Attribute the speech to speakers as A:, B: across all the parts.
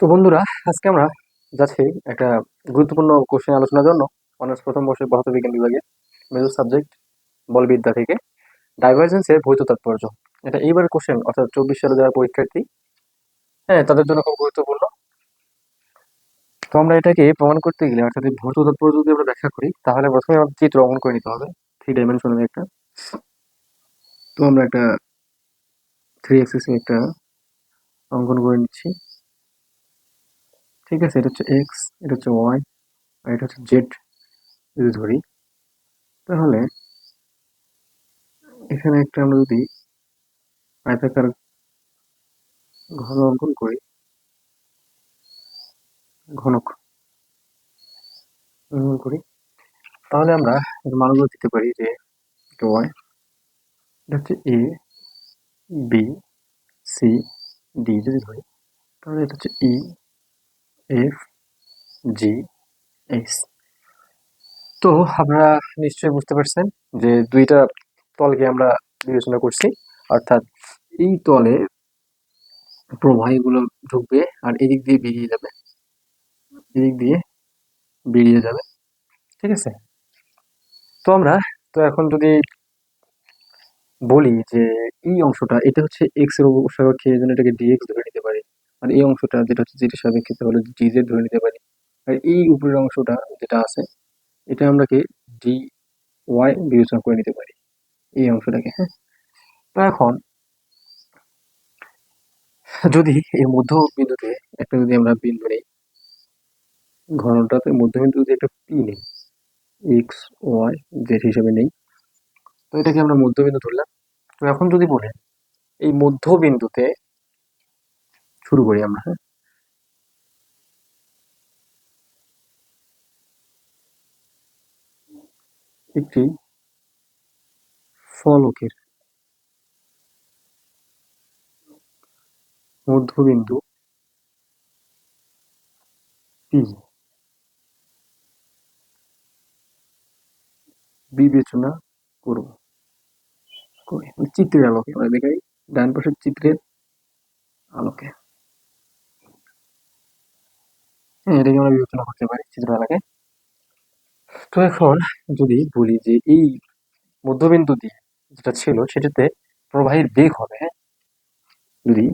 A: তো বন্ধুরা, আজকে আমরা যাচ্ছি একটা গুরুত্বপূর্ণ কোশ্চেন আলোচনার জন্য। অনার্স প্রথম বর্ষের পদার্থ বিজ্ঞান বিভাগে মেজর সাবজেক্ট বলবিদ্যা থেকে। ডাইভারজেন্সের ভৌত তাৎপর্য। এটা এইবার কোশ্চেন অর্থাৎ চব্বিশ সালে যারা পরীক্ষার্থী হ্যাঁ তাদের জন্য খুব গুরুত্বপূর্ণ। তো আমরা এটাকে প্রমাণ করতে গেলে, অর্থাৎ এই ভৌত তাৎপর্য যদি আমরা ব্যাখ্যা করি, তাহলে প্রথমে আমাদের চিত্র অঙ্কন করে নিতে হবে। থ্রি ডাইমেনশনের একটা। তো আমরা একটা থ্রি এক্সিসে একটা অঙ্কন করে নিচ্ছি। ঠিক আছে, এটা হচ্ছে এক্স এটা হচ্ছে ওয়াই আর এটা হচ্ছে জেড যদি ধরি। তাহলে এখানে একটা আমরা যদি আয়তাকার ঘন অঙ্কন করি, ঘনক অঙ্কন করি, তাহলে আমরা এর মানগুলো দিতে পারি যে এটা ওয়াই এটা হচ্ছে এ বি সি ডি যদি ধরি, তাহলে এটা হচ্ছে ই এফ জি এইচ তো আপনারা নিশ্চয়ই বুঝতে পারছেন যে দুইটা তলকে আমরা বিবেচনা করছি। অর্থাৎ এই তলে প্রবাহীগুলো ঢুকবে আর এদিক দিয়ে বেরিয়ে যাবে। এদিক দিয়ে বেরিয়ে যাবে। ঠিক আছে? তো আমরা, তো এখন যদি বলি যে এই অংশটা, এটা হচ্ছে এক্সের সাপেক্ষে এই জন্য এটাকে ডিএক্স ধরে নিতে পারি। আর এই অংশটা যেটা হচ্ছে, যেটা সাপেক্ষে তাহলে ডিজেড ধরে নিতে পারি। আর এই উপরের অংশটা যেটা আছে, এটা আমরাকে ডি ওয়াই বিবেচনা করে নিতে পারি, এই অংশটাকে হ্যাঁ? তো এখন, যদি এই মধ্য বিন্দুতে একটা যদি আমরা বিন্দু নেই ঘনটাতে মধ্যবিন্দু যদি একটা পি নেই এক্স ওয়াই জেড হিসেবে নেই, তো এটাকে আমরা মধ্যবিন্দু ধরলাম। তো এখন যদি বলে এই মধ্যবিন্দুতে শুরু করি আমরা। হ্যাঁ একটি ফলকের মধ্যবিন্দু বিবেচনা করব করি চিত্রের আলোকে। দেখাই। ডান পাশের চিত্রের আলোকে হ্যাঁ এটাকে আমরা বিবেচনা করতে পারি চিত্র তো এখন যদি বলি যে এই মধ্যবিন্দু দিয়ে যেটা ছিল সেটাতে প্রবাহের বেগ হবে হ্যাঁ? যদি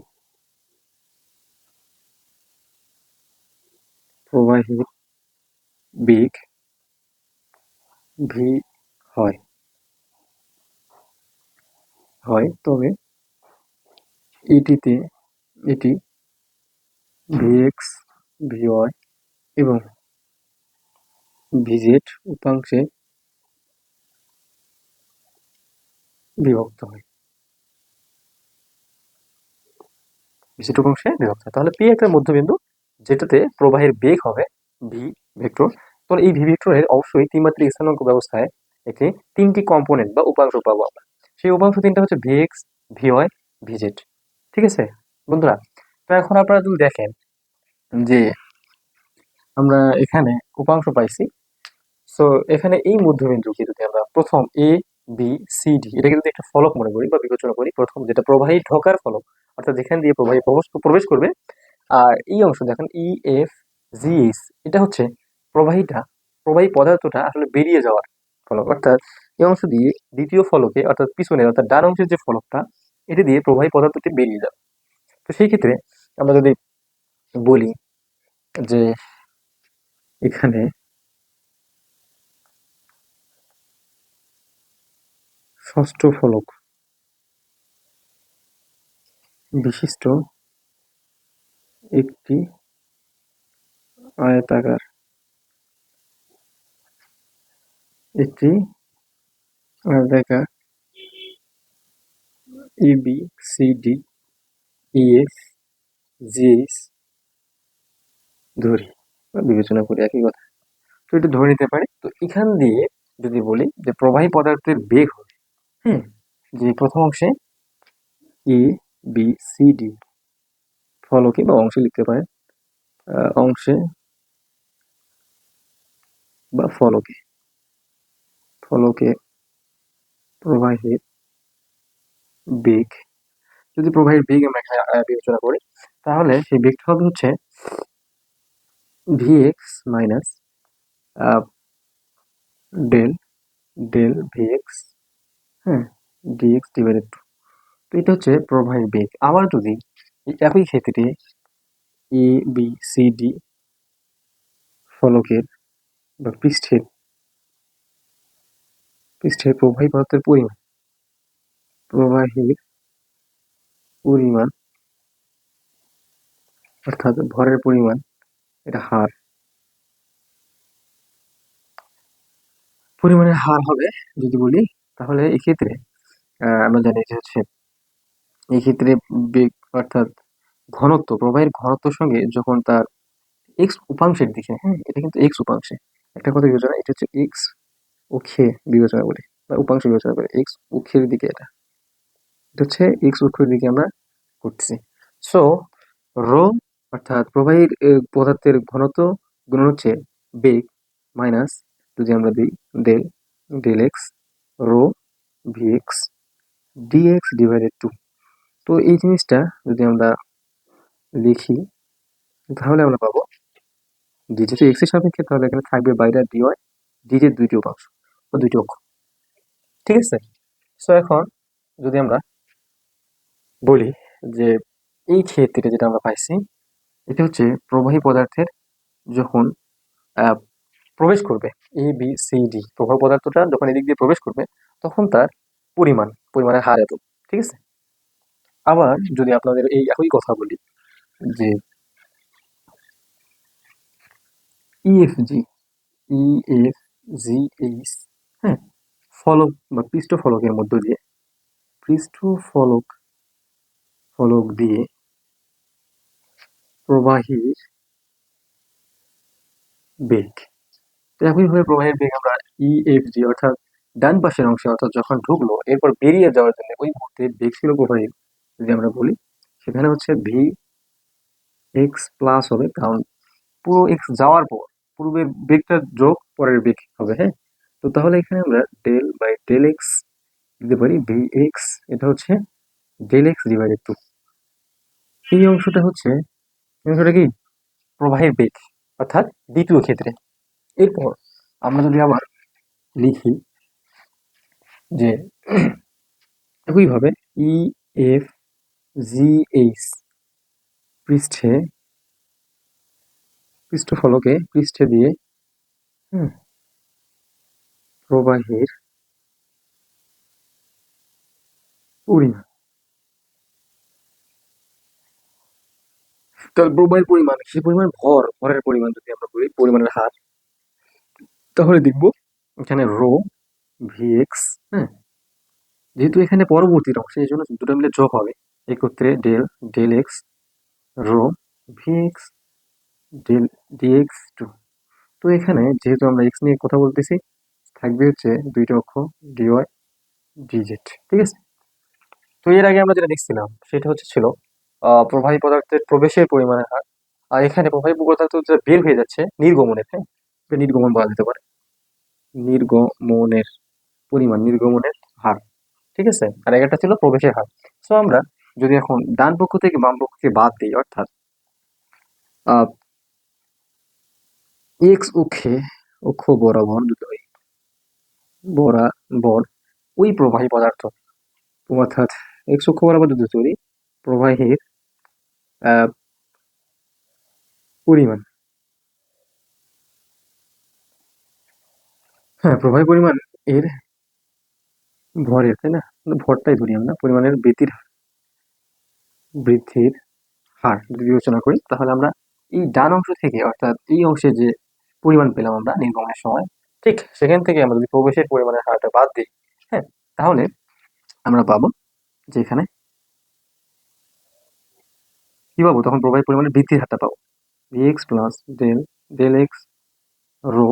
A: প্রবাহের বেগ ভি হয় হয়, তবে এটিতে এটি ভিএক্স ভিওয়াই এবং ভিজেড উপাংশে বিভক্ত হয়। ভিজেড উপাংশে বিভক্ত হয়। তাহলে পি একটা মধ্যবিন্দু, যেটাতে প্রবাহের বেগ হবে ভি ভেক্টর। তো এই ভি ভেক্টরের অবশ্যই ত্রিমাত্রিক স্থানাঙ্ক ব্যবস্থায় একটি তিনটি কম্পোনেন্ট বা উপাংশ পাবো আমরা। সেই উপাংশ তিনটা হচ্ছে ভিএক্স ভিওয়াই ভিজেড ঠিক আছে? বন্ধুরা, তো এখন আপনারা যদি দেখেন যে আমরা এখানে উপাংশ পাইছি। সো এখানে এই মধ্যবিন্দুকে যদি আমরা প্রথম এ বি সি ডি এটাকে যদি একটা ফলক মনে করি বা বিবেচনা করি, প্রথম যেটা প্রবাহী ঢোকার ফলক, অর্থাৎ যেখান দিয়ে প্রবাহী প্রবেশ প্রবেশ করবে, আর এই অংশ দেখেন ই এফ জি এইচ এটা হচ্ছে প্রবাহীটা, প্রবাহী পদার্থটা আসলে বেরিয়ে যাওয়ার ফলক। অর্থাৎ এই অংশ দিয়ে দ্বিতীয় ফলকে, অর্থাৎ পিছনে অর্থাৎ ডান অংশের যে ফলকটা, এটা দিয়ে প্রবাহী পদার্থটি বেরিয়ে যাবে। তো সেই ক্ষেত্রে আমরা যদি বলি যে এখানে ষষ্ঠ ফলক বিশিষ্ট একটি আয়তাকার একটি আয়তাকার A B C D E F G H ধরি। বিবেচনা করি, একই কথা। তো এটা ধরে নিতে পারি। তো এখান দিয়ে যদি বলি যে প্রবাহী পদার্থের বেগ হবে, হুম, যে প্রথম অংশে এ বি সি ডি ফলকে বা অংশে লিখতে পারেন অংশে বা ফলকে ফলকে প্রবাহের বেগ। যদি প্রবাহের বেগ আমরা বিবেচনা করি, তাহলে সেই বেগটা হবে হচ্ছে x minus del del v x হ্যাঁ ডিএক্স ডিভাইডেড টু তো এটা হচ্ছে প্রবাহের বেগ। আবার যদি একই ক্ষেত্রে এ বি সি ডি ফলকের বা পৃষ্ঠের পৃষ্ঠের প্রবাহী পদার্থের পরিমাণ, প্রবাহের পরিমাণ, অর্থাৎ ভরের পরিমাণ এটা হার পরিমাণের হার হবে যদি বলি, তাহলে এক্ষেত্রে আমরা জানি যে হচ্ছে এই ক্ষেত্রে বেগ অর্থাৎ ঘনত্ব, প্রবাহের ঘনত্বের সঙ্গে যখন তার এক্স উপাংশের দিকে হ্যাঁ এটা কিন্তু এক্স উপাংশে। একটা কথা বিবেচনা, এটা হচ্ছে এক্স অক্ষে বিবেচনা করি, বা উপাংশ বিবেচনা করি এক্স অক্ষের দিকে এটা। এটা হচ্ছে এক্স অক্ষের দিকে আমরা করতেছি। সো রো অর্থাৎ প্রবাহীর পদার্থের ঘনত্ব গুণন হচ্ছে বেগ মাইনাস যদি আমরা দিই del del x rho v x dx divided to তো এই জিনিসটা যদি আমরা লিখি, তাহলে আমরা পাবো ডি যেহেতু এক্সের সাপেক্ষে, তাহলে এখানে থাকবে বাইরে ডি ওয়াই ডি এর দুইটি উপাংশ বা দুইটি অক্ষ। ঠিক আছে? সো এখন যদি আমরা বলি যে এই ক্ষেত্রে যেটা আমরা পাইছি এটা হচ্ছে প্রবাহী পদার্থের যখন প্রবেশ করবে এ বি সি ডি প্রবাহ পদার্থটা যখন এদিক দিয়ে প্রবেশ করবে, তখন তার পরিমাণ, পরিমাণের হার এত, ঠিক আছে? আবার যদি আপনাদের এই একই কথা বলি, যে ইএফজি ইএফ জি এইচ হ্যাঁ ফলক বা পৃষ্ঠ ফলকের মধ্য দিয়ে পৃষ্ঠ ফলক ফলক দিয়ে প্রবাহীর বেগ। একইভাবে প্রবাহের বেগ আমরা ইএফজি অর্থাৎ ডান পাশের অংশে অর্থাৎ যখন ঢুকলো, এরপর বেরিয়ে যাওয়ার জন্য ওই মুহূর্তে বেগ ছিল প্রবাহীর যদি আমরা বলি, সেখানে হচ্ছে ভি এক্স প্লাস হবে, কারণ পুরো এক্স যাওয়ার পর পূর্বের বেগটা যোগ, পরের বেগ হবে হ্যাঁ? তো তাহলে এখানে আমরা ডেল বাই ডেল এক্স দিতে পারি ভি এক্স এটা হচ্ছে ডেল এক্স ডিভাইডেড টু এই অংশটা হচ্ছে অংশটা কি? প্রবাহের বেগ, অর্থাৎ দ্বিতীয় ক্ষেত্রে। এরপর আমরা যদি আবার লিখি যে একইভাবে ই এফ জি এইচ পৃষ্ঠে, পৃষ্ঠফলকে পৃষ্ঠে দিয়ে প্রবাহের পরিমাণ তাহলে প্রবাহের পরিমাণ সে পরিমাণ ভর, ভরের পরিমাণ যদি আমরা বলি, পরিমাণের হার, তাহলে দেখব এখানে রো ভিএক্স হ্যাঁ? যেহেতু এখানে পরবর্তীর অংশ এই জন্য দুটো মিলে যোগ হবে। একত্রে del del x rho v x del dx to তো এখানে যেহেতু আমরা এক্স নিয়ে কথা বলতেছি, থাকবে হচ্ছে দুইটা অক্ষ ডিওয়াই ডিজেড ঠিক আছে? তো এর আগে আমরা যেটা দেখছিলাম, সেটা হচ্ছে ছিল প্রবাহী পদার্থের প্রবেশের পরিমাণের হার। আর এখানে প্রবাহী পদার্থ যেটা বের হয়ে যাচ্ছে নির্গমনের হ্যাঁ নির্গমন বলা যেতে পারে। নির্গমনের পরিমাণ, নির্গমনের হার, ঠিক আছে? আর একটা ছিল প্রবেশের হার। সো আমরা যদি এখন ডান পক্ষ থেকে বাম পক্ষকে বাদ দিই, অর্থাৎ এক্স অক্ষে, অক্ষ বরাবর বরাবর ওই প্রবাহী পদার্থ, অর্থাৎ এক্স অক্ষ বরাবর যদি তৈরি, প্রবাহের পরিমাণ। হ্যাঁ প্রবাহী পরিমাণ এর ভরের, তাই না? ভরটাই ধরি আমরা, পরিমাণের বৃদ্ধির বৃদ্ধির হার যদি বিবেচনা করি, তাহলে আমরা এই ডান অংশ থেকে, অর্থাৎ এই অংশে যে পরিমাণ পেলাম আমরা নির্গমনের সময়, ঠিক সেখান থেকে আমরা যদি প্রবেশের পরিমাণের হারটা বাদ দিই হ্যাঁ তাহলে আমরা পাবো যে এখানে কি পাবো? তখন প্রবাহের পরিমাণের বৃদ্ধির হারটা পাবো। V x plus del del x rho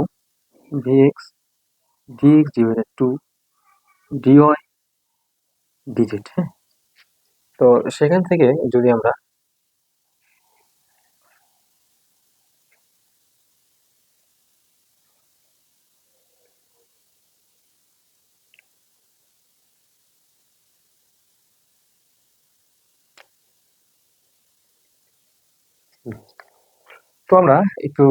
A: v x d x divided to dy digit হ্যাঁ? তো সেখান থেকে যদি আমরা আমরা একটু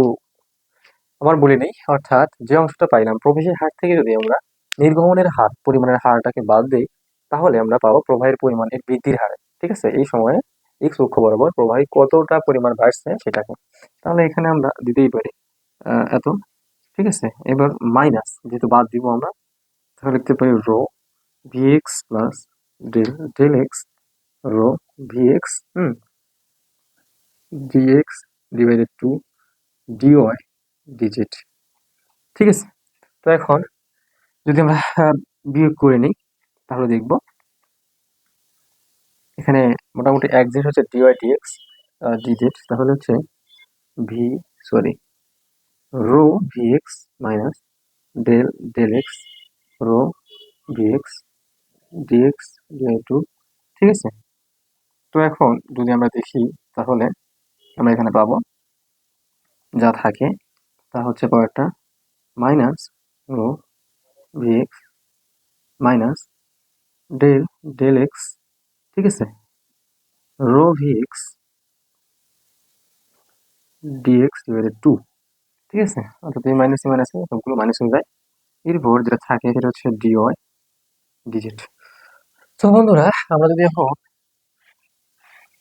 A: আবার বলে নেই, অর্থাৎ যে অংশটা পাইলাম, প্রবেশের হার থেকে যদি আমরা নির্গমনের হার, পরিমাণের হারটাকে বাদ দিই, তাহলে আমরা পাবো প্রবাহের পরিমাণের বৃদ্ধির হার, ঠিক আছে? এই সময়ে এক্স অক্ষ বরাবর প্রবাহী কতটা পরিমাণ বাড়ছে সেটাকে। তাহলে এখানে আমরা দিতেই পারি এত, ঠিক আছে? এবার মাইনাস যেহেতু বাদ দিব আমরা, তাহলে লিখতে পারি rho v x plus del del x rho v x hmm dx divided to dy digit ঠিক আছে? তো এখন যদি আমরা বিয়োগ করে নিই, তাহলে দেখব এখানে মোটামুটি এক জিনিস হচ্ছে ডিওয়াই ডিএক্স ডিজিট তাহলে হচ্ছে v sorry rho v x minus del del x rho v x dx dy to ঠিক আছে? তো এখন যদি আমরা দেখি, তাহলে আমরা এখানে পাবো। যা থাকে, তা হচ্ছে কয়েকটা minus rho v x minus del del x ঠিক আছে? Rho v x dx divided to ঠিক আছে? অর্থাৎ এই মাইনাস মাইনাসে সবগুলো মাইনাস হয়ে যায়। এরপর যেটা থাকে, সেটা হচ্ছে ডিওয়াই ডিজিট তো বন্ধুরা, আমরা যদি এখন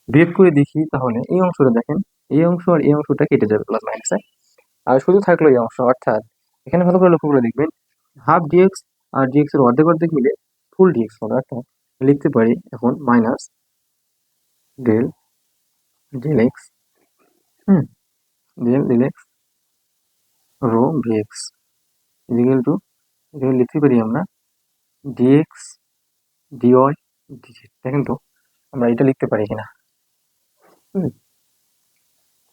A: বিয়োগ করে দেখি তাহলে এই অংশটা দেখেন, এই অংশ আর এই অংশটা কেটে যাবে প্লাস মাইনাসে আর শুধু থাকল এই অংশ, অর্থাৎ এখানে ভালো করে লক্ষ্য করে দেখবেন হাফ ডিএক্স আর ডিএক্স এর অর্ধেক অর্ধেক মিলে ফুল ডিএক্স হবে, অর্থাৎ লিখতে পারি এখন minus del del x hmm del x rho v x equal to এখানে লিখতে পারি আমরা ডিএক্স ডিওয়াই ডিজিট দেখেন তো, আমরা এটা লিখতে পারি কিনা।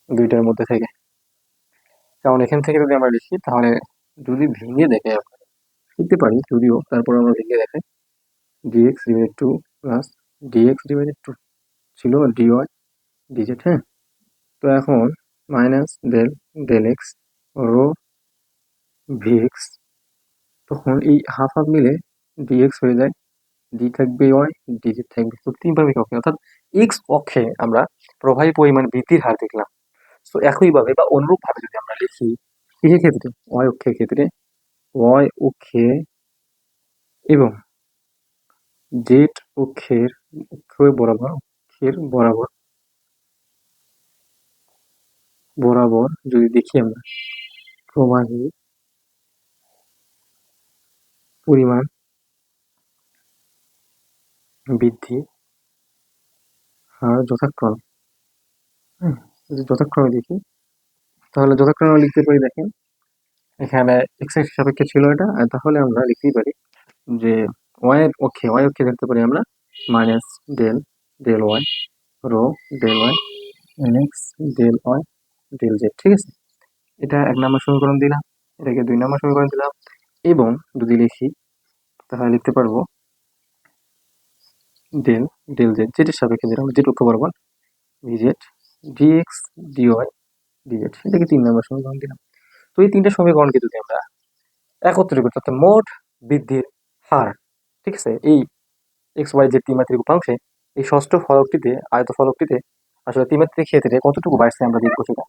A: দুইটার মধ্যে থেকে। কারণ এখান থেকে যদি আমরা লিখি, তাহলে যদি ভেঙে দেখে আমরা লিখতে পারি, যদিও তারপর আমরা ভেঙে দেখাই dx divided two plus dx divided two ছিল ডিওয়াই ডিজিট হ্যাঁ? তো এখন minus del del x rho vx তখন এই হাফ হাফ মিলে ডিএক্স হয়ে যায় ডি থাকবে ওয়াই ডিজিট থাকবে। তো তিনভাবে অক্ষে অর্থাৎ এক্স অক্ষে আমরা প্রবাহী পরিমাণ বৃদ্ধির হার দেখলাম। তো একইভাবে বা অনুরূপভাবে যদি আমরা লিখি কিসের ক্ষেত্রে? ওয়াই অক্ষের ক্ষেত্রে ওয়াই অক্ষে এবং জেড অক্ষের অক্ষ বরাবর, অক্ষের বরাবর বরাবর যদি দেখি আমরা, প্রবাহী পরিমাণ বৃদ্ধি হার যথাক্রমে যদি যথাক্রমে দেখি তাহলে যথাক্রমে লিখতে পারি, দেখেন, এখানে এক্সের সাপেক্ষে ছিল এটা তাহলে আমরা লিখতেই পারি যে ওয়াই অক্ষে ওয়াই অক্ষে ধরতে পারি আমরা minus del del y rho del y and x del y del z ঠিক আছে? এটা এক নম্বর সমীকরণ দিলাম, এটাকে দুই নম্বর সমীকরণ দিলাম, এবং যদি লিখি, তাহলে লিখতে পারব ডেল ডেল জেড যেটির সাপেক্ষে দিলাম জেড অক্ষ বরাবর ভিজেড ডিএক্স ডিওয়াই ডিজেড এটাকে তিন নম্বর সমীকরণ দিলাম? তো এই তিনটা সমীকরণকে যদি আমরা একত্রিত করি অর্থাৎ মোট বৃদ্ধির হার, ঠিক আছে? এই এক্স ওয়াই জেড ত্রিমাত্রিক উপাংশে এই ষষ্ঠ ফলকটিতে, আয়ত ফলকটিতে আসলে ত্রিমাত্রিক ক্ষেত্রে কতটুকু বাড়ছে আমরা দেখব সেটা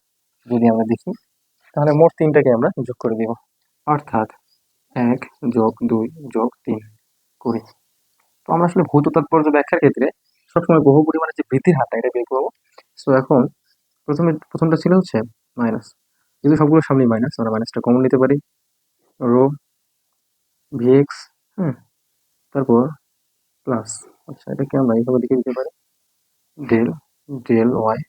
A: যদি আমরা দেখি, তাহলে মোট তিনটাকে আমরা যোগ করে দেব। অর্থাৎ এক যোগ দুই যোগ তিন করি তো আমরা আসলে ভৌত তাৎপর্য ব্যাখ্যার ক্ষেত্রে সবসময় বহু পরিমাণে যে বৃদ্ধির হারটা, এটা বের করব। সো এখন প্রথমে, প্রথমটা ছিল হচ্ছে মাইনাস যেহেতু সবগুলো সামনে মাইনাস আমরা মাইনাসটা কমন নিতে পারি। রো ভিএক্স হুম। তারপর প্লাস আচ্ছা এটাকে আমরা এইভাবে লিখে দিতে পারি। Del del y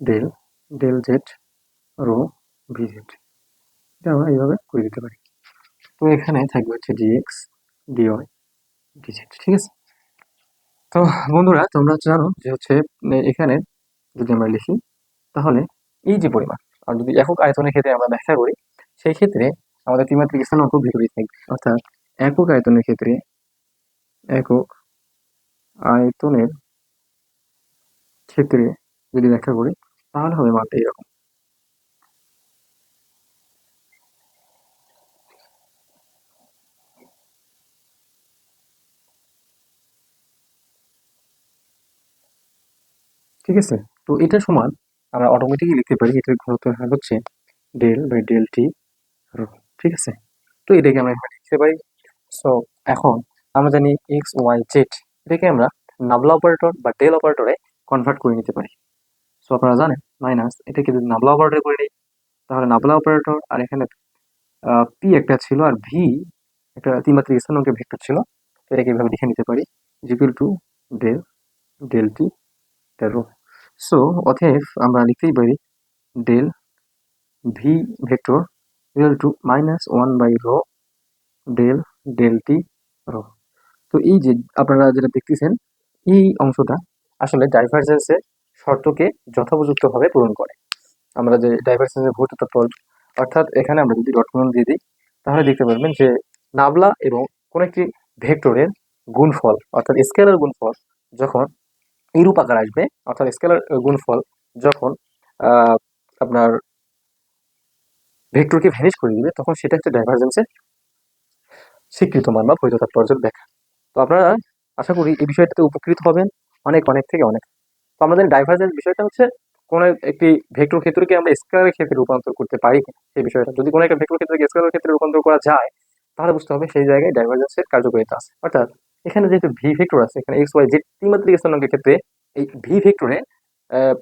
A: del del z rho v z এটা আমরা এইভাবে করে দিতে পারি। তো এখানে থাকবে হচ্ছে ডিএক্স ডিওয়াই ডিজেড ঠিক আছে? তো বন্ধুরা, তোমরা জানো যে হচ্ছে এখানে যদি আমরা লিখি, তাহলে এই যে পরিমাণ, আর যদি একক আয়তনের ক্ষেত্রে আমরা ব্যাখ্যা করি, সেই ক্ষেত্রে আমাদের ত্রিমাত্রিক স্থান স্থানাঙ্ক বিপরীত থাকবে অর্থাৎ একক আয়তনের ক্ষেত্রে একক আয়তনের ক্ষেত্রে যদি ব্যাখ্যা করি, তাহলে হবে মানটা এরকম। ঠিক আছে? তো এটা সমান আমরা অটোমেটিকই লিখতে পারি, এটার ঘনত্ব হচ্ছে del by del t rho, ঠিক আছে? তো এটাকে আমরা এখানে লিখতে পারি। সো এখন আমরা জানি এক্স ওয়াই জেড এটাকে আমরা নাবলা অপারেটর বা ডেল অপারেটরে কনভার্ট করে নিতে পারি। সো আপনারা জানেন মাইনাস এটাকে যদি নাবলা অপারেটর করে নিই তাহলে নাবলা অপারেটর আর এখানে পি একটা ছিল আর ভি একটা ত্রিমাত্রিক স্থানাঙ্কের ভেক্টর ছিল এটাকে এভাবে লিখে নিতে পারি equal to del del t rho. So অতএব আমরা লিখতেই পারি del v vector equal to minus one by rho del del t rho তো এই যে আপনারা যেটা দেখতেছেন, এই অংশটা আসলে ডাইভারজেন্সের শর্তকে যথোপযুক্তভাবে পূরণ করে। আমরা যে ডাইভারজেন্সের ভৌত তত্ত্ব অর্থাৎ এখানে আমরা যদি ডট দিয়ে দিই, তাহলে দেখতে পারবেন যে নাবলা এবং কোনো একটি ভেক্টরের গুণফল অর্থাৎ স্কেলার গুণফল যখন এইরূপ আকার আসবে, অর্থাৎ স্কেলার গুণফল যখন আপনার ভেক্টরকে ভ্যানিশ করে দিবে, তখন সেটা হচ্ছে ডাইভারজেন্সের স্বীকৃত মান বা বৈধ তাৎপর্যের ব্যাখ্যা। তো আপনারা আশা করি এই বিষয়টাতে উপকৃত হবেন অনেক অনেক থেকে অনেক। তো আমাদের ডাইভারজেন্স বিষয়টা হচ্ছে কোনো একটি ভেক্টর ক্ষেত্রকে আমরা স্কেলারের ক্ষেত্রে রূপান্তর করতে পারি সেই বিষয়টা। যদি কোনো একটা ভেক্টর ক্ষেত্রকে স্কেলার ক্ষেত্রে রূপান্তর করা যায়, তাহলে বুঝতে হবে সেই জায়গায় ডাইভারজেন্সের কার্যকারিতা আছে। অর্থাৎ এখানে যেহেতু ভি ভেক্টর আছে, এখানে এক্স ওয়াই জেড ত্রিমাত্রিক স্থানাঙ্কের ক্ষেত্রে এই ভি ভেক্টরে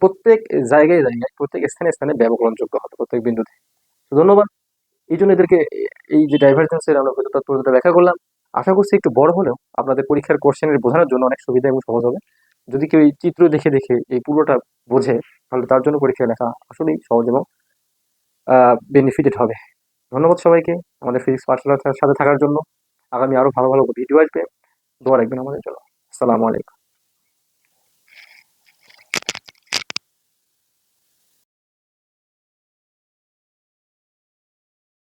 A: প্রত্যেক জায়গায় জায়গায়, প্রত্যেক স্থানে স্থানে ব্যবকরণযোগ্য হবে প্রত্যেক বিন্দুতে। ধন্যবাদ। এই জন্য এদেরকে এই যে ডাইভারজেন্সের আমরা তৎপরতা ব্যাখ্যা করলাম। আশা করছি একটু বড় হলেও আপনাদের পরীক্ষার কোশ্চেনের বোঝানোর জন্য অনেক সুবিধা এবং সহজ হবে। যদি কেউ এই চিত্র দেখে দেখে এই পুরোটা বোঝে, তাহলে তার জন্য পরীক্ষা লেখা আসলেই সহজ এবং বেনিফিটেড হবে। ধন্যবাদ সবাইকে আমাদের ফিজিক্স পাঠশালার সাথে থাকার জন্য। আগামী আরও ভালো ভালো ভিডিও আসবে। দোয়া রাখবেন আমাদের জন্য। আসসালামু আলাইকুম।